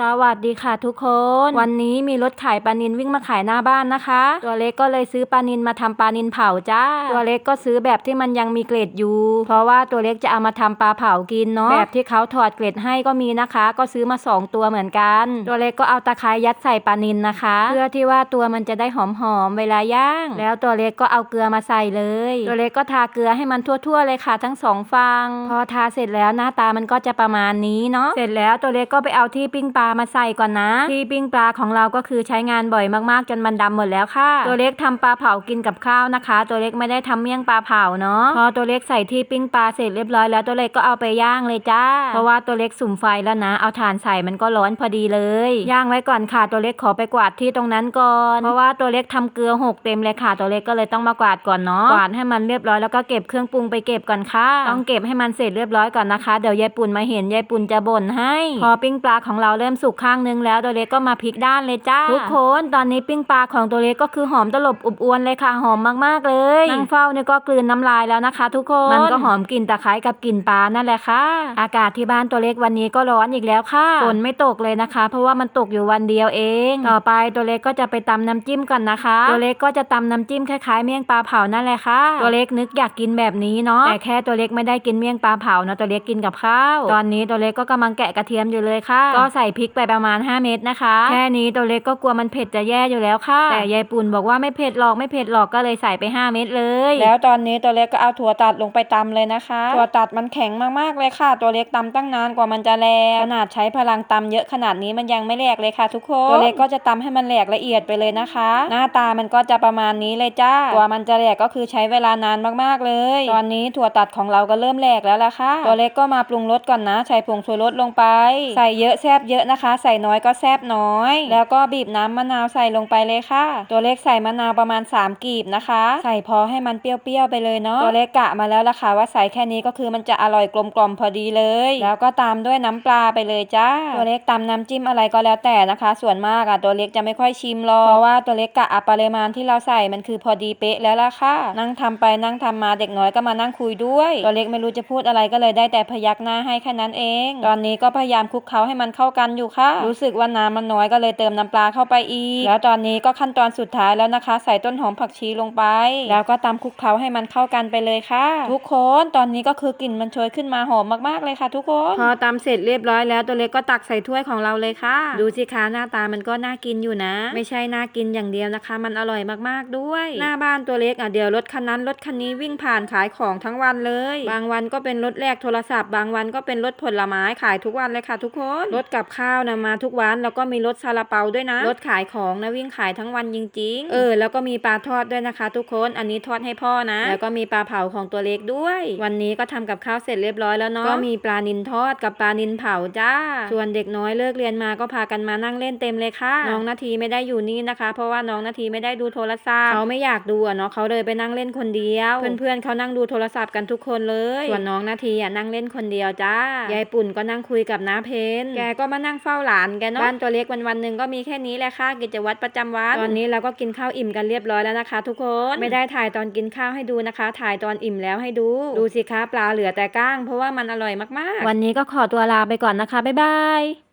สวัสดีค่ะทุกคน วันนี้มีรถขายปลานินวิ่งมาขายหน้าบ้านนะคะ ตัวเล็กก็เลยซื้อปลานินมาทำปลานินเผาจ้า ตัวเล็กก็ซื้อแบบที่มันยังมีเกล็ดอยู่ เพราะว่าตัวเล็กจะเอามาทำปลาเผากินเนาะแบบที่เขาถอดเกล็ดให้ก็มีนะคะ ก็ซื้อมาสองตัวเหมือนกัน ตัวเล็กก็เอาตะไคร้ยัดใส่ปลานินนะคะ เพื่อที่ว่าตัวมันจะได้หอมๆเวลาย่าง แล้วตัวเล็กก็เอาเกลือมาใส่เลย ตัวเล็กก็ทาเกลือให้มันทั่วๆเลยค่ะ ทั้งสองฝั่งพอทาเสร็จแล้วหน้าตามันก็จะประมาณนี้เนาะเสร็จแล้วตัวเล็กก็ไปเอาที่ปิ้งปลาามาใส่ก่อนนะ ที่ปิ้งปลาของเราก็คือใช้งานบ่อยมากๆจนมันดำหมดแล้วค่ะ ตัวเล็กทำปลาเผากินกับข้าวนะคะ ตัวเล็กไม่ได้ทำเมี่ยงปลาเผาเนาะพอตัวเล็กใส่ที่ปิ้งปลาเสร็จเรียบร้อยแล้วตัวเล็กก็เอาไปย่างเลยจ้า เพราะว่าตัวเล็กสุ่มไฟแล้วนะ เอาถ่านใส่มันก็ร้อนพอดีเลย ย่างไว้ก่อนค่ะ ตัวเล็กขอไปกวาดที่ตรงนั้นก่อน เพราะว่าตัวเล็กทำเกลือหกเต็มเลยค่ะ ตัวเล็กก็เลยต้องมากวาดก่อนเนาะ กวาดให้มันเรียบร้อยแล้วก็เก็บเครื่องปรุงไปเก็บก่อนค่ะ ต้องเก็บให้มันเสร็จเรียบร้อยก่อนนะคะ เดี๋ยวยายปุ่นมาเห็นยายปุ่นจะบ่นให้ พอปิ้งปลาของเราเริ่มสุกข้างนึงแล้วตัวเล็กก็มาพลิกด้านเลยจ้า ทุกคนตอนนี้ปิ้งปลาของตัวเล็กก็คือหอมตลบอบอวนเลยค่ะหอมมากๆเลยนั่งเฝ้าเนี่ยก็กลืนน้ำลายแล้วนะคะ ทุกคนมันก็หอมกลิ่นตะไคร้กับกลิ่นปลานั่นแหละค่ะ อากาศที่บ้านตัวเล็กวันนี้ก็ร้อนอีกแล้วค่ะฝนไม่ตกเลยนะคะ เพราะว่ามันตกอยู่วันเดียวเอง ต่อไปตัวเล็กก็จะไปตำน้ำจิ้มก่อนนะคะ ตัวเล็กก็จะตำน้ำจิ้มคล้ายๆเมี่ยงปลาเผานั่นแหละค่ะ ตัวเล็กนึกอยากกินแบบนี้เนาะแต่แค่ตัวเล็กไม่ได้กินเมี่ยงปลาเผาเนาะตัวเล็กกินกับข้าวตอนนี้ตัวเล็กก็กำลังแกะกระเทียมอยู่เลยค่ะ ก็ใส่พริกไปประมาณ 5 เม็ดนะคะ แค่นี้ตัวเล็กก็กลัวมันเผ็ดจะแย่อยู่แล้วค่ะ แต่ยายปุ่นบอกว่าไม่เผ็ดหรอกไม่เผ็ดหรอกก็เลยใส่ไป 5 เม็ดเลย แล้วตอนนี้ตัวเล็กก็เอาถั่วตัดลงไปตำเลยนะคะ ถั่วตัดมันแข็งมากๆเลยค่ะ ตัวเล็กตำตั้งนานกว่ามันจะแหลกขนาดใช้พลังตำเยอะขนาดนี้มันยังไม่แหลกเลยค่ะ ทุกคนตัวเล็กก็จะตำให้มันแหลกละเอียดไปเลยนะคะ หน้าตามันก็จะประมาณนี้เลยจ้ากว่ามันจะแหลกก็คือใช้เวลานานมากๆเลย ตอนนี้ถั่วตัดของเราก็เริ่มแหลกแล้วล่ะค่ะ ตัวเล็กก็มาปรุงรสก่อนนะใส่ผงชูรสลงไป ใส่เยอะแซบเยอะนะคะ ใส่น้อยก็แซบน้อย แล้วก็บีบน้ำมะนาวใส่ลงไปเลยค่ะ ตัวเล็กใส่มะนาวประมาณ 3กีบนะคะ ใส่พอให้มันเปรี้ยวๆไปเลยเนาะตัวเล็กกะมาแล้วล่ะค่ะว่าใส่แค่นี้ก็คือมันจะอร่อยกลมกล่อมพอดีเลย แล้วก็ตามด้วยน้ำปลาไปเลยจ้าตัวเล็กตำน้ำจิ้มอะไรก็แล้วแต่นะคะ ส่วนมากอะตัวเล็กจะไม่ค่อยชิมหรอกเพราะว่าตัวเล็กกะอัปริมาณที่เราใส่มันคือพอดีเป๊ะแล้วล่ะค่ะนั่งทำไปนั่งทำมาเด็กน้อยก็มานั่งคุยด้วย ตัวเล็กไม่รู้จะพูดอะไรก็เลยได้แต่พยักหน้าให้แค่นั้นเอง ตอนนี้ก็พยายามคลุกเคล้าให้มันเข้ากันอยู่ค่ะ รู้สึกว่าน้ำมันน้อยก็เลยเติมน้ำปลาเข้าไปอีก แล้วตอนนี้ก็ขั้นตอนสุดท้ายแล้วนะคะ ใส่ต้นหอมผักชีลงไป แล้วก็ตำคลุกเคล้าให้มันเข้ากันไปเลยค่ะ ทุกคนตอนนี้ก็คือกลิ่นมันโชยขึ้นมาหอมมากๆเลยค่ะ ทุกคนพอตำเสร็จเรียบร้อยแล้วตัวเล็กก็ตักใส่ถ้วยของเราเลยค่ะ ดูสิคะหน้าตามันก็น่ากินอยู่นะ ไม่ใช่น่ากินอย่างเดียวนะคะ มันอร่อยมากๆด้วย หน้าบ้านตัวเล็กอะเดี๋ยวรถคันนั้นรถคันนี้วิ่งผ่านขายของทั้งวันเลย บางวันก็เป็นรถแลกโทรศัพท์ บางวันก็เป็นรถผลไม้ขายทุกวันเลยค่ะ ทุกคนรถกับข้าวนะมาทุกวันแล้วก็มีรถซาลาเปาด้วยนะรถขายของนะวิ่งขายทั้งวันจริง ๆ เออ แล้วก็มีปลาทอดด้วยนะคะ ทุกคนอันนี้ทอดให้พ่อนะ แล้วก็มีปลาเผาของตัวเล็กด้วย วันนี้ก็ทำกับข้าวเสร็จเรียบร้อยแล้วเนาะก็มีปลานินทอดกับปลานินเผาจ้า ส่วนเด็กน้อยเลิกเรียนมาก็พากันมานั่งเล่นเต็มเลยค่ะ น้องนาทีไม่ได้อยู่นี่นะคะ เพราะว่าน้องนาทีไม่ได้ดูโทรศัพท์เขาไม่อยากดูอะเนาะเขาเลยไปนั่งเล่นคนเดียว เพื่อนๆเขานั่งดูโทรศัพท์กันทุกคนเลย ส่วนน้องนาทีอะนั่งเล่นคนเดียวจ้ายายปุ่นก็นั่งคุยกับน้าเพนแกก็มานั่งเฝ้าหลานแกเนาะบ้านตัวเล็กวันวันๆหนึ่งก็มีแค่นี้แหละค่ะกิจวัตรประจำวันตอนนี้เราก็กินข้าวอิ่มกันเรียบร้อยแล้วนะคะ ทุกคนไม่ได้ถ่ายตอนกินข้าวให้ดูนะคะ ถ่ายตอนอิ่มแล้วให้ดู ดูสิคะปลาเหลือแต่ก้าง เพราะว่ามันอร่อยมากๆ วันนี้ก็ขอตัวลาไปก่อนนะคะบ๊ายบาย